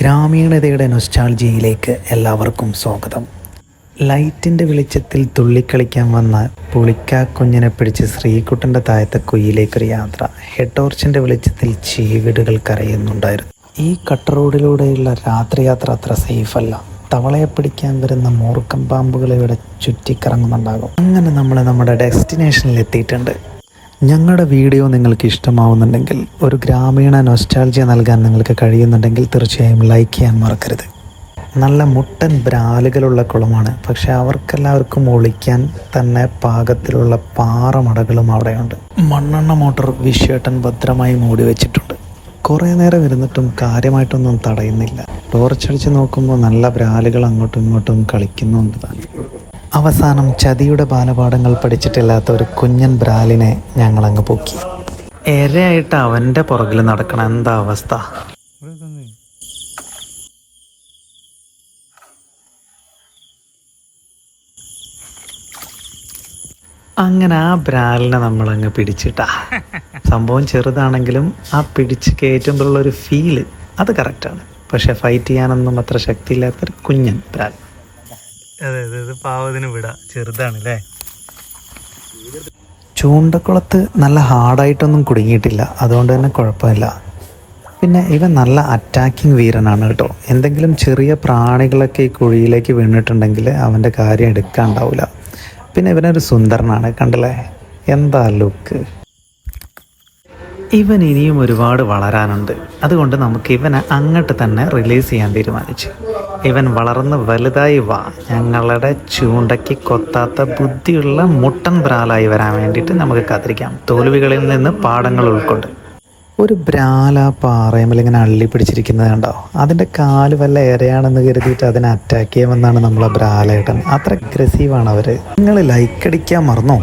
ഗ്രാമീണതയുടെ നൊസ്റ്റാൾജിയിലേക്ക് എല്ലാവർക്കും സ്വാഗതം. ലൈറ്റിന്റെ വെളിച്ചത്തിൽ തുള്ളിക്കളിക്കാൻ വന്ന പുളിക്കാക്കുഞ്ഞിനെ പിടിച്ച് ശ്രീകുട്ടന്റെ താഴത്തെ കുയിലേക്കൊരു യാത്ര. ഹെഡ് ടോർച്ചിന്റെ വെളിച്ചത്തിൽ ചീവീടുകൾ കരയുന്നുണ്ടായിരുന്നു. ഈ കട്ട് റോഡിലൂടെയുള്ള രാത്രിയാത്ര അത്ര സേഫല്ല. തവളയെ പിടിക്കാൻ വരുന്ന മൂർക്കം പാമ്പുകൾ ഇവിടെ ചുറ്റിക്കറങ്ങുന്നുണ്ടാകും. അങ്ങനെ നമ്മൾ നമ്മുടെ ഡെസ്റ്റിനേഷനിൽ എത്തിയിട്ടുണ്ട് ഞങ്ങളുടെ വീഡിയോ നിങ്ങൾക്ക് ഇഷ്ടമാവുന്നുണ്ടെങ്കിൽ ഒരു ഗ്രാമീണ നൊസ്റ്റാൾജിയ നൽകാൻ നിങ്ങൾക്ക് കഴിയുന്നുണ്ടെങ്കിൽ തീർച്ചയായും ലൈക്ക് ചെയ്യാൻ മറക്കരുത്. നല്ല മുട്ടൻ ബ്രാലുകളുള്ള കുളമാണ്. പക്ഷെ അവർക്കെല്ലാവർക്കും ഒളിക്കാൻ തന്നെ പാകത്തിലുള്ള പാറമടകളും അവിടെയുണ്ട്. മണ്ണെണ്ണ മോട്ടോർ വിശ്വേട്ടൻ ഭദ്രമായി മൂടി വെച്ചിട്ടുണ്ട്. കുറേ നേരം ഇരുന്നിട്ടും കാര്യമായിട്ടൊന്നും തടയുന്നില്ല. ടോർച്ചടിച്ച് നോക്കുമ്പോൾ നല്ല ബ്രാലുകൾ അങ്ങോട്ടും ഇങ്ങോട്ടും കളിക്കുന്നുണ്ട് താൻ അവസാനം ചതിയുടെ ബാലപാഠങ്ങൾ പഠിച്ചിട്ടില്ലാത്ത ഒരു കുഞ്ഞൻ ബ്രാലിനെ ഞങ്ങളങ്ങ് പൊക്കി. ഏറെയായിട്ട് അവന്റെ പുറകിൽ നടക്കണ എന്താ അവസ്ഥ? അങ്ങനെ ആ ബ്രാലിനെ നമ്മളങ്ങ് പിടിച്ചിട്ടാ. സംഭവം ചെറുതാണെങ്കിലും ആ പിടിച്ച് കയറ്റുമ്പോഴുള്ള ഒരു ഫീൽ അത് കറക്റ്റാണ് പക്ഷെ ഫൈറ്റ് ചെയ്യാനൊന്നും അത്ര ശക്തിയില്ലാത്തൊരു കുഞ്ഞൻ ബ്രാൽ അതെ അതെ ഇത് വിട. ചെറുതാണ് അല്ലേ ചൂണ്ടക്കുളത്ത് നല്ല ഹാർഡായിട്ടൊന്നും കുടുങ്ങിയിട്ടില്ല. അതുകൊണ്ട് തന്നെ കുഴപ്പമില്ല. പിന്നെ ഇവ നല്ല അറ്റാക്കിംഗ് വീരനാണ് കേട്ടോ. എന്തെങ്കിലും ചെറിയ പ്രാണികളൊക്കെ ഈ കുഴിയിലേക്ക് വീണിട്ടുണ്ടെങ്കിൽ അവന്റെ കാര്യം എടുക്കാൻ എടുക്കാണ്ടാവില്ല പിന്നെ ഇവനൊരു സുന്ദരനാണ് കണ്ടല്ലേ? എന്താ ലുക്ക് ഇവൻ ഇനിയും ഒരുപാട് വളരാനുണ്ട്. അതുകൊണ്ട് നമുക്ക് ഇവനെ അങ്ങോട്ട് തന്നെ റിലീസ് ചെയ്യാൻ തീരുമാനിച്ചു. ഇവൻ വളർന്ന് വലുതായി വാ. ഞങ്ങളുടെ ചൂണ്ടയ്ക്ക് കൊത്താത്ത ബുദ്ധിയുള്ള മുട്ടൻ ബ്രാലായി വരാൻ വേണ്ടിയിട്ട് നമുക്ക് കാത്തിരിക്കാം. തോൽവികളിൽ നിന്ന് പാഠങ്ങൾ ഉൾക്കൊണ്ട്. ഒരു ബ്രാല പാറയമ്മൽ ഇങ്ങനെ അള്ളി പിടിച്ചിരിക്കുന്നത് കണ്ടോ? അതിന്റെ കാൽ വല്ല ഏറെയാണെന്ന് കരുതിയിട്ട് അതിനെ അറ്റാക്ക് ചെയ്യുമെന്നാണ് നമ്മളെ ബ്രാലേട്ടൻ അത്ര അഗ്രസീവാണ് അവർ നിങ്ങൾ ലൈക്ക് അടിക്കാൻ മറന്നോ?